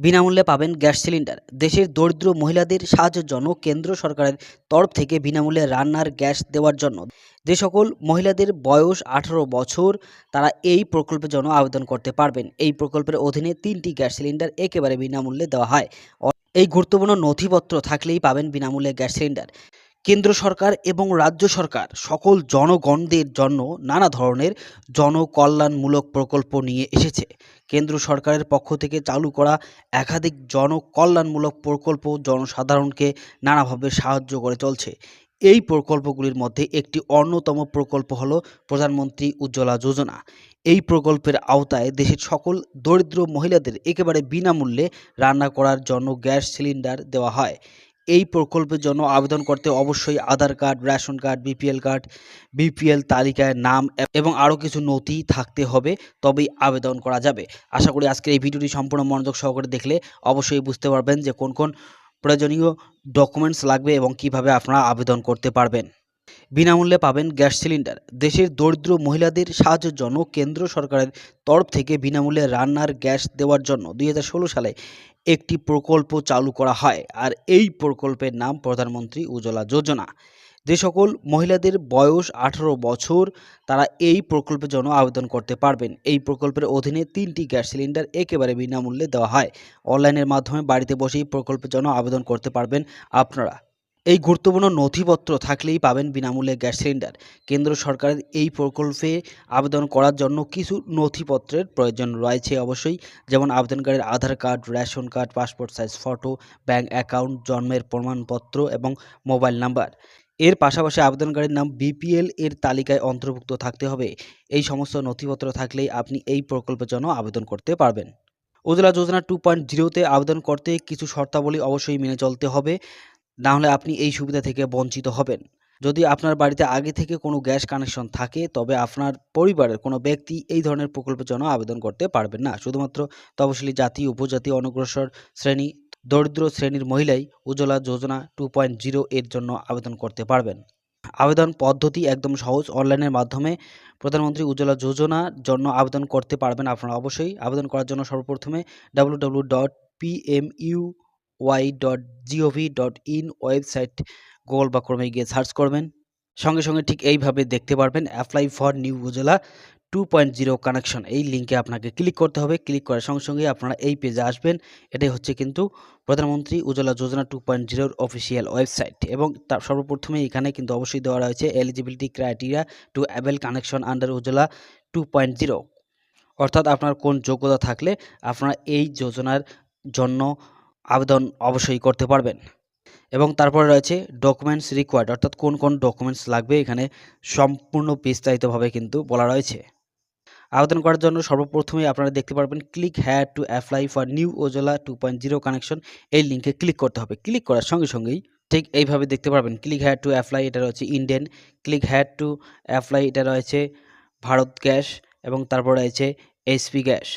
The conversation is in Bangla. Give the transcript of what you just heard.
বিনামূল্যে পাবেন গ্যাস সিলিন্ডার। দেশের দরিদ্র মহিলাদের সাহায্যের জন্য কেন্দ্র সরকারের তরফ থেকে বিনামূল্যে রান্নার গ্যাস দেওয়ার জন্য। যে সকল মহিলাদের বয়স আঠারো বছর, তারা এই প্রকল্পের জন্য আবেদন করতে পারবেন। এই প্রকল্পের অধীনে তিনটি গ্যাস সিলিন্ডার একেবারে বিনামূল্যে দেওয়া হয়। এই গুরুত্বপূর্ণ নথিপত্র থাকলেই পাবেন বিনামূল্যে গ্যাস সিলিন্ডার। কেন্দ্র সরকার এবং রাজ্য সরকার সকল জনগণদের জন্য নানা ধরনের জনকল্যাণমূলক প্রকল্প নিয়ে এসেছে। কেন্দ্র সরকারের পক্ষ থেকে চালু করা একাধিক জনকল্যাণমূলক প্রকল্প জনসাধারণকে নানাভাবে সাহায্য করে চলছে। এই প্রকল্পগুলির মধ্যে একটি অন্যতম প্রকল্প হলো প্রধানমন্ত্রী উজ্জ্বলা যোজনা। এই প্রকল্পের আওতায় দেশের সকল দরিদ্র মহিলাদের একেবারে বিনামূল্যে রান্না করার জন্য গ্যাস সিলিন্ডার দেওয়া হয়। এই প্রকল্পের জন্য আবেদন করতে অবশ্যই Aadhaar card, ration card, BPL card, BPL তালিকায় নাম এবং আরও কিছু নথি থাকতে হবে, তবেই আবেদন করা যাবে। আশা করি আজকের এই ভিডিওটি সম্পূর্ণ মনোযোগ সহকারে দেখলে অবশ্যই বুঝতে পারবেন যে কোন কোন প্রয়োজনীয় ডকুমেন্টস লাগবে এবং কীভাবে আপনারা আবেদন করতে পারবেন। বিনামূল্যে পাবেন গ্যাস সিলিন্ডার। দেশের দরিদ্র মহিলাদের সাহায্যের জন্য কেন্দ্র সরকারের তরফ থেকে বিনামূল্যে রান্নার গ্যাস দেওয়ার জন্য দুই হাজার ষোলো সালে একটি প্রকল্প চালু করা হয় আর এই প্রকল্পের নাম প্রধানমন্ত্রী উজ্জ্বলা যোজনা। যে সকল মহিলাদের বয়স আঠারো বছর, তারা এই প্রকল্পের জন্য আবেদন করতে পারবেন। এই প্রকল্পের অধীনে তিনটি গ্যাস সিলিন্ডার একেবারে বিনামূল্যে দেওয়া হয়। অনলাইনের মাধ্যমে বাড়িতে বসেই প্রকল্পের জন্য আবেদন করতে পারবেন আপনারা। এই গুরুত্বপূর্ণ নথিপত্র থাকলেই পাবেন বিনামূল্যে গ্যাস সিলিন্ডার। কেন্দ্র সরকারের এই প্রকল্পে আবেদন করার জন্য কিছু নথিপত্রের প্রয়োজন রয়েছে অবশ্যই, যেমন আবেদনকারীর Aadhaar card, ration card, passport size, photo, bank account, জন্মের প্রমাণপত্র এবং মোবাইল নাম্বার। এর পাশাপাশি আবেদনকারীর নাম বিপিএল এর তালিকায় অন্তর্ভুক্ত থাকতে হবে। এই সমস্ত নথিপত্র থাকলেই আপনি এই প্রকল্পের জন্য আবেদন করতে পারবেন। উজ্জ্বলা যোজনা টু পয়েন্ট জিরোতে আবেদন করতে কিছু শর্তাবলী অবশ্যই মেনে চলতে হবে। না হলে আপনি এই সুবিধা থেকে বঞ্চিত হবেন। যদি আপনার বাড়িতে আগে থেকে কোনো গ্যাস কানেকশন থাকে, তবে আপনার পরিবারের কোনো ব্যক্তি এই ধরনের প্রকল্পের জন্য আবেদন করতে পারবেন না। শুধুমাত্র তপশিলি জাতি, উপজাতি অনগ্রসর শ্রেণি, দরিদ্র শ্রেণির মহিলাই Ujjwala Yojana two point zero এর জন্য আবেদন করতে পারবেন। আবেদন পদ্ধতি একদম সহজ। অনলাইনের মাধ্যমে প্রধানমন্ত্রী উজ্জ্বলা যোজনার জন্য আবেদন করতে পারবেন আপনারা অবশ্যই। আবেদন করার জন্য সর্বপ্রথমে W dot PMU Y dot GOV dot in website Google বা ক্রমে গিয়ে সার্চ করবেন। সঙ্গে সঙ্গে ঠিক এইভাবে দেখতে পারবেন apply for new Ujjwala two point zero connection এই লিঙ্কে আপনাকে ক্লিক করতে হবে। ক্লিক করার সঙ্গে সঙ্গে আপনারা এই পেজে আসবেন। এটাই হচ্ছে কিন্তু প্রধানমন্ত্রী উজ্জ্বলা যোজনা টু পয়েন্ট জিরোর অফিসিয়াল ওয়েবসাইট এবং তার সর্বপ্রথমে এখানে কিন্তু অবশ্যই দেওয়া রয়েছে eligibility criteria to avail connection under Ujjwala two point zero অর্থাৎ আপনার কোন যোগ্যতা থাকলে আপনারা এই যোজনার জন্য আবেদন অবশ্যই করতে পারবেন। এবং তারপরে রয়েছে ডকুমেন্টস রিকোয়ার্ড অর্থাৎ কোন কোন ডকুমেন্টস লাগবে এখানে সম্পূর্ণ বিস্তারিতভাবে কিন্তু বলা রয়েছে। আবেদন করার জন্য সর্বপ্রথমে আপনারা দেখতে পারবেন click here to apply for new Ujjwala two point zero connection এই লিঙ্কে ক্লিক করতে হবে। ক্লিক করার সঙ্গে সঙ্গেই ঠিক এইভাবে দেখতে পারবেন। ক্লিক হ্যাড টু অ্যাপ্লাই এটা রয়েছে Indian click here to apply এটা রয়েছে ভারত গ্যাস। এবং তারপর রয়েছে এইচপি গ্যাস।